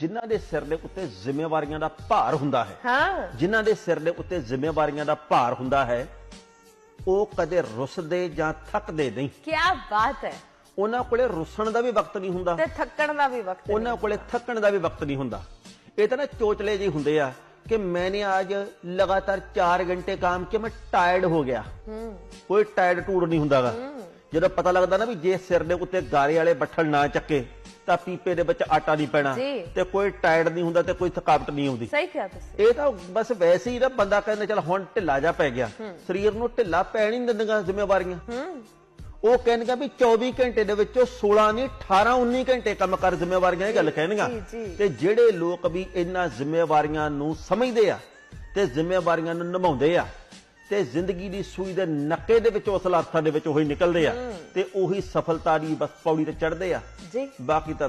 ਜਿਨ੍ਹਾਂ ਦੇ ਸਿਰ ਦੇ ਉੱਤੇ ਜ਼ਿੰਮੇਵਾਰੀਆਂ ਦਾ ਭਾਰ ਹੁੰਦਾ ਹੈ ਹਾਂ। ਜਿਨ੍ਹਾਂ ਦੇ ਸਿਰ ਦੇ ਉੱਤੇ ਜ਼ਿੰਮੇਵਾਰੀਆਂ ਦਾ ਭਾਰ ਹੁੰਦਾ ਹੈ ਉਹ ਕਦੇ ਰੁੱਸਦੇ ਜਾਂ ਥੱਕਦੇ ਨਹੀਂ। ਕੀ ਬਾਤ ਹੈ। ਉਹਨਾਂ ਕੋਲੇ ਰੁੱਸਣ ਦਾ ਵੀ ਵਕਤ ਨਹੀਂ ਹੁੰਦਾ। ਤੇ ਥੱਕਣ ਦਾ ਵੀ ਵਕਤ ਉਹਨਾਂ ਕੋਲੇ ਥੱਕਣ ਦਾ ਵੀ ਵਕਤ ਨਹੀਂ ਹੁੰਦਾ। ਇਹ ਤਾਂ ਨਾ ਚੋਚਲੇ ਜਿਹੇ ਹੁੰਦੇ ਆ ਕਿ ਮੈਨੇ ਅੱਜ ਲਗਾਤਾਰ 4 ਘੰਟੇ ਕੰਮ ਕਿ ਮੈਂ ਟਾਇਰਡ ਹੋ ਗਿਆ। ਹੂੰ। ਕੋਈ ਟਾਇਰਡ ਟੂੜ ਨਹੀਂ ਹੁੰਦਾਗਾ। ਜਦੋਂ ਪਤਾ ਲੱਗਦਾ ਨਾ ਵੀ ਜੇ ਸਿਰ ਦੇ ਉੱਤੇ ਗਾਰੇ ਵਾਲੇ ਬੱਠਲ ਨਾ ਚੱਕੇ ਤਾਂ ਪੀਪੇ ਦੇ ਵਿੱਚ ਆਟਾ ਨਹੀਂ ਪੈਣਾ ਜੀ। ਤੇ ਕੋਈ ਟਾਇਰਡ ਨਹੀਂ ਹੁੰਦਾ ਤੇ ਕੋਈ ਥਕਾਵਟ ਨਹੀਂ ਆਉਂਦੀ। ਸਹੀ ਕਿਹਾ ਤੁਸੀਂ। ਇਹ ਤਾਂ ਬਸ ਵੈਸੇ ਹੀ ਨਾ ਬੰਦਾ ਕਹਿੰਦਾ ਚਲ ਹੁਣ ਢਿੱਲਾ ਜਾ ਪੈ ਗਿਆ। ਸਰੀਰ ਨੂੰ ਢਿੱਲਾ ਪੈਣ ਹੀ ਨਹੀਂ ਦਿੰਦੀਆਂ ਜ਼ਿੰਮੇਵਾਰੀਆਂ। ਉਹ ਕਹਿਣਗੇ ਵੀ 24 ਘੰਟੇ ਦੇ ਵਿੱਚੋਂ 16 ਨਹੀਂ 18 19 ਘੰਟੇ ਕੰਮ ਕਰ ਜ਼ਿੰਮੇਵਾਰੀਆਂ ਇਹ ਗੱਲ ਕਹਿਣਗਾ ਜੀ, ਜੀ। ਤੇ ਜਿਹੜੇ ਲੋਕ ਵੀ ਇਹਨਾਂ ਜ਼ਿੰਮੇਵਾਰੀਆਂ ਨੂੰ ਸਮਝਦੇ ਆ ਤੇ ਜ਼ਿੰਮੇਵਾਰੀਆਂ ਨੂੰ ਨਿਭਾਉਂਦੇ ਆ ਤੇ ਜ਼ਿੰਦਗੀ ਦੀ ਸੂਈ ਦੇ ਨੱਕੇ ਦੇ ਵਿੱਚ ਉਸ ਲਾਥਾਂ ਦੇ ਵਿੱਚ ਉਹੀ ਨਿਕਲਦੇ ਆ ਤੇ ਉਹੀ ਸਫਲਤਾ ਦੀ ਬਸ ਪੌੜੀ ਤੇ ਚੜ੍ਹਦੇ ਆ। ਜੀ। ਬਾਕੀ ਤਾਂ